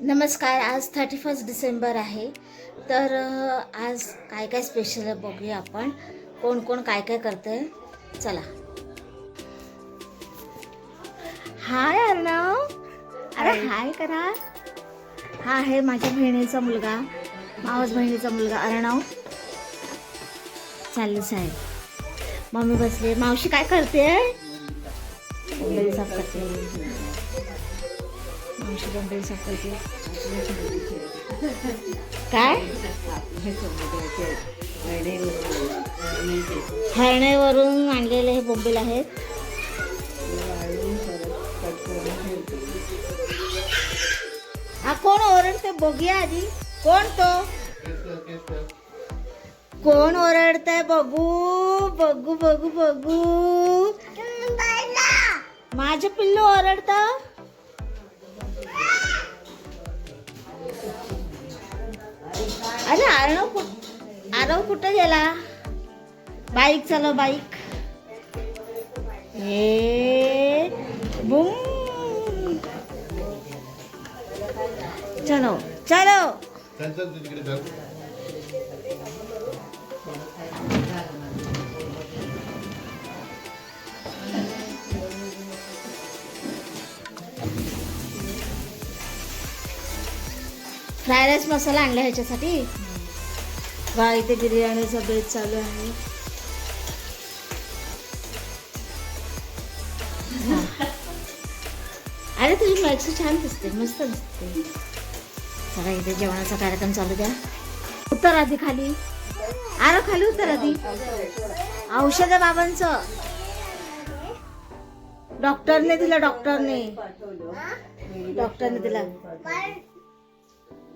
नमस्कार आज thirty first December आहे. तर आज काय काय स्पेशल आहे बघूया आपण. कोण कोण काय काय करतंय? चला. हाय अर्णव अरे हाय करा. हा आहे माझ्या बहिणीचा मुलगा. मावस बहिणीचा मुलगा अर्णव चाललं साहेब. मम्मी बसली. मावशी काय करते साफ करते. काय? हरण्यावरून आणलेले हे बोंबील आहेत. हा कोण ओरडते बघूया आधी. कोण तो? कोण ओरडतंय? बघू बघू बघू बघू. माझं पिल्लू ओरडत? अरे आरव कुठ आरव कुठं गेला? बाईक चालव बाईक. हे बुम. चलो चलो. चल चल तिकडे चल फ्राय राईस मसाला आणला ह्याच्यासाठी. वा इथे बिर्याणीचा बेत चालू आहे. अरे तुझी मॅक्सी छान दिसते मस्त दिसते. चला इथे जेवणाचा कार्यक्रम चालू द्या. उतर आधी खाली. अरे खाली उतर आधी. औषध बाबांचं. डॉक्टरने दिलं डॉक्टरने. डॉक्टरने दिला.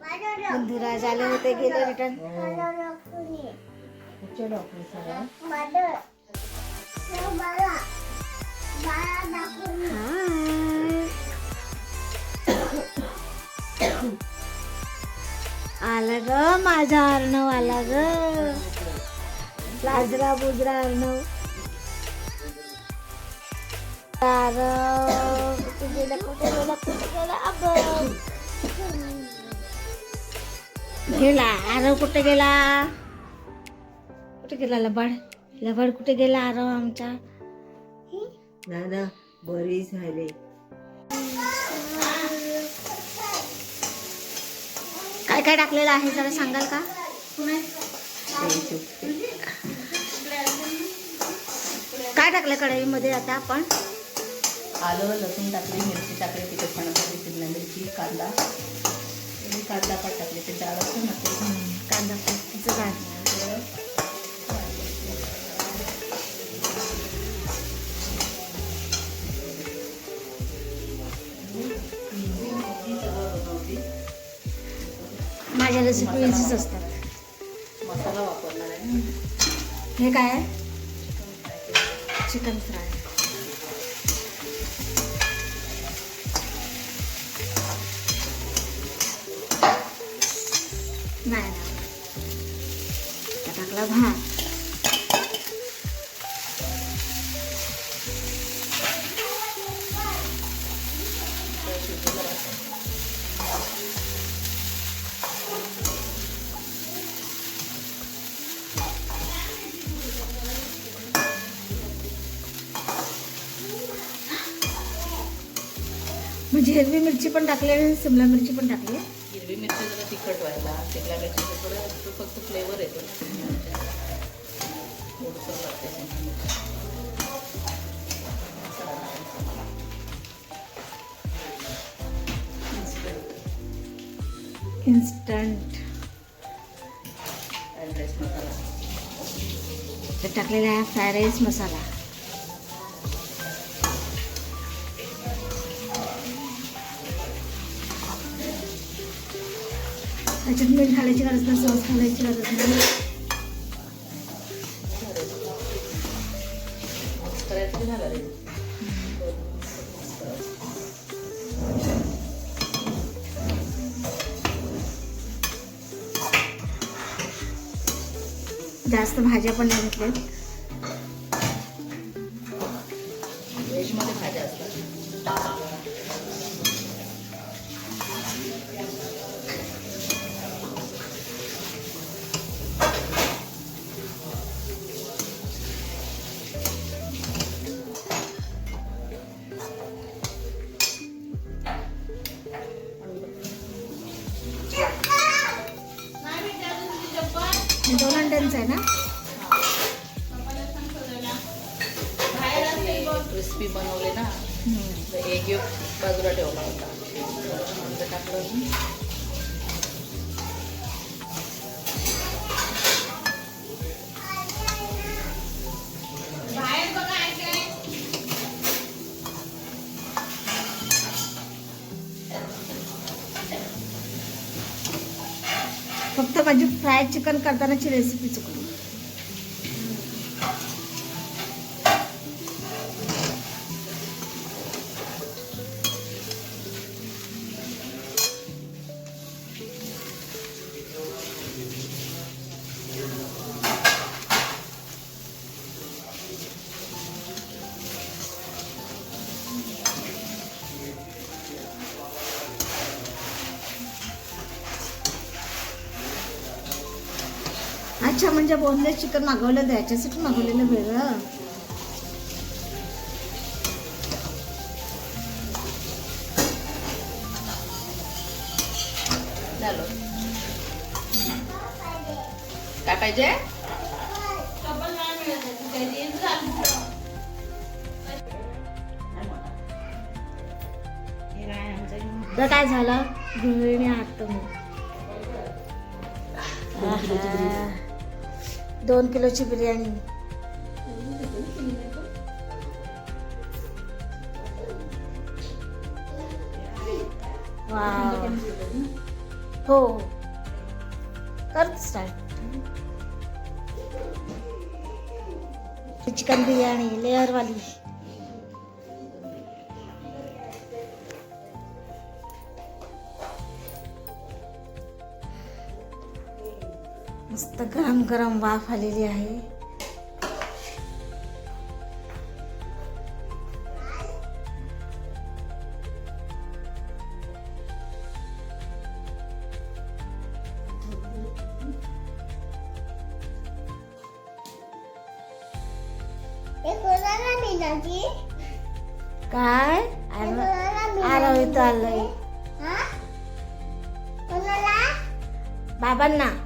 मंदिराज आले होते गेले रिटर्न आला ग माझा अर्णव आला ग. लाजरा बुजरा अर्णव. गेला कुठे गेला कुठे गेला? अगं गेला. आरव कुठे गेला? कुठे गेला लबाड? लबाड कुठे गेला आरव आमचा? दादा बरी झाले. काय काय टाकलेलं आहे? जरा सांगाल का? काय टाकलं कढईमध्ये आता आपण? आलं लसूण टाकले मिरची टाकले पाण्यासाठी शिमला मिरची कांदा. कांदा पण टाकले ते डाळ असतं ना ते. कांदा पेस्टचं काय? माझ्या रेसिपी इझीच असतात. मसाला वापरणार आहे हे काय आहे? Chicken fry. नाही. टाकला भात. म्हणजे हिरवी मिरची पण टाकली आणि सिमला मिरची पण टाकली? तिखट व्हायला शिमला मिरचीचं थोडं तो फक्त फ्लेवर येतो. थोडंसं लागते. इन्स्टंट राईस मसाला टाकलेला आहे फ्राय राईस मसाला. त्याच्यात मीठ घालायची गरज नाही सॉस घालायची गरज नाही. झालं जास्त भाज्या पण नाही घेतल्या. अंड्यांचं आहे ना क्रिस्पी बनवले ना एक बाजूला ठेवला होता टाकलं माझी फ्राय चिकन करतानाची रेसिपी चुकली. अच्छा म्हणजे बोनलेस चिकन मागवलं त्याच्यासाठी मागवलेलं वेगळं. काय पाहिजे? तर काय झालं? आहात तुम्ही आहा. दोन किलोची बिर्याणी. वाव. हो. कर स्टार्ट चिकन बिर्याणी लेअरवाली मस्त गरम गरम वाफ आलेली आहे. काय? आरव इथं आलंय. बाबांना.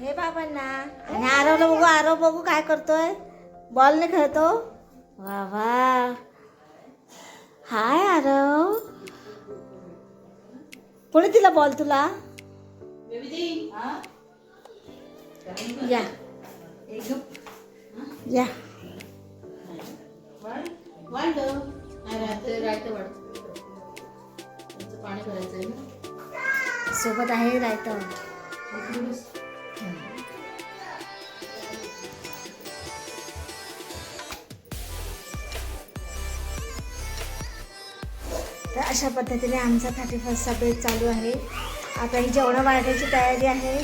हे बाबांना. आणि आरवला बघू आरव बघू काय करतोय. बॉल ने खेळतो. वा वा. हाय आरव. कोणी दिला बॉल तुला. या. या. पाणी भरायचं आहे ना? सोबत आहे रायता. तर अशा पद्धतीने आमचा थर्टी फर्स्टचा बेत चालू आहे. आता ही जेवणं वाढण्याची तयारी आहे